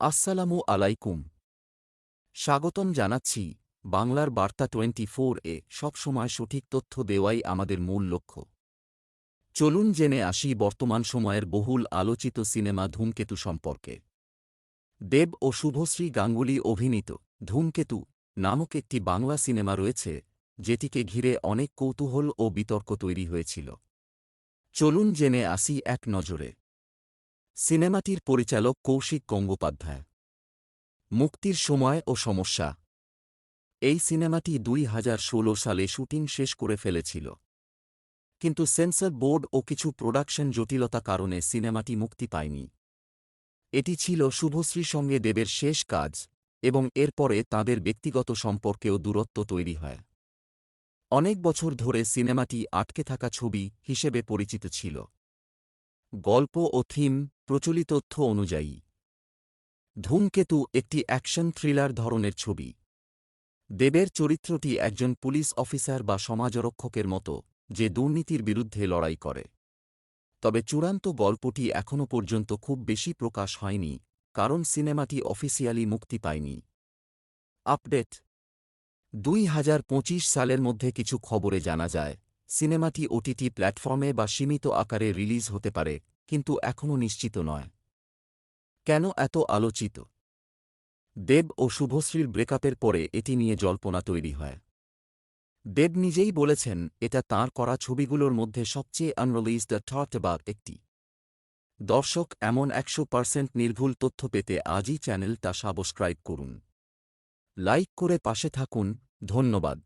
আসসালামু আলাইকুম। স্বাগতম জানাচ্ছি বাংলার বার্তা টোয়েন্টি ফোর এ সবসময় সঠিক তথ্য দেওয়াই আমাদের মূল লক্ষ্য। চলুন জেনে আসি বর্তমান সময়ের বহুল আলোচিত সিনেমা ধূমকেতু সম্পর্কে। দেব ও শুভশ্রী গাঙ্গুলি অভিনীত ধূমকেতু নামক একটি বাংলা সিনেমা রয়েছে, যেটিকে ঘিরে অনেক কৌতূহল ও বিতর্ক তৈরি হয়েছিল। চলুন জেনে আসি এক নজরে। সিনেমাটির পরিচালক কৌশিক গঙ্গোপাধ্যায়। মুক্তির সময় ও সমস্যা। এই সিনেমাটি দুই হাজার ষোলো সালে শুটিং শেষ করে ফেলেছিল। কিন্তু সেন্সর বোর্ড ও কিছু প্রোডাকশন জটিলতা কারণে সিনেমাটি মুক্তি পায়নি। এটি ছিল শুভশ্রীর সঙ্গে দেবের শেষ কাজ এবং এরপরে তাদের ব্যক্তিগত সম্পর্কেও দূরত্ব তৈরি হয়। অনেক বছর ধরে সিনেমাটি আটকে থাকা ছবি হিসেবে পরিচিত ছিল। গল্প ও থিম প্রচলিত তথ্য অনুযায়ী। ধূমকেতু একটি অ্যাকশন থ্রিলার ধরনের ছবি। দেবের চরিত্রটি একজন পুলিশ অফিসার বা সমাজরক্ষকের মতো, যে দুর্নীতির বিরুদ্ধে লড়াই করে। তবে চূড়ান্ত গল্পটি এখনও পর্যন্ত খুব বেশি প্রকাশ হয়নি, কারণ সিনেমাটি অফিসিয়ালি মুক্তি পায়নি। আপডেট। দুই হাজার পঁচিশ সালের মধ্যে কিছু খবরে জানা যায় সিনেমাটি ওটিটি প্ল্যাটফর্মে বা সীমিত আকারে রিলিজ হতে পারে, কিন্তু এখনও নিশ্চিত নয়। কেন এত আলোচিত? দেব ও শুভশ্রীর ব্রেকআপের পরে এটি নিয়ে জল্পনা তৈরি হয়। দেব নিজেই বলেছেন, এটা তাঁর করা ছবিগুলোর মধ্যে সবচেয়ে আনরিলিজড থট বা একটি। দর্শক এমন একশো পার্সেন্ট নির্ভুল তথ্য পেতে আজই চ্যানেলটা সাবস্ক্রাইব করুন। লাইক করে পাশে থাকুন, ধন্যবাদ।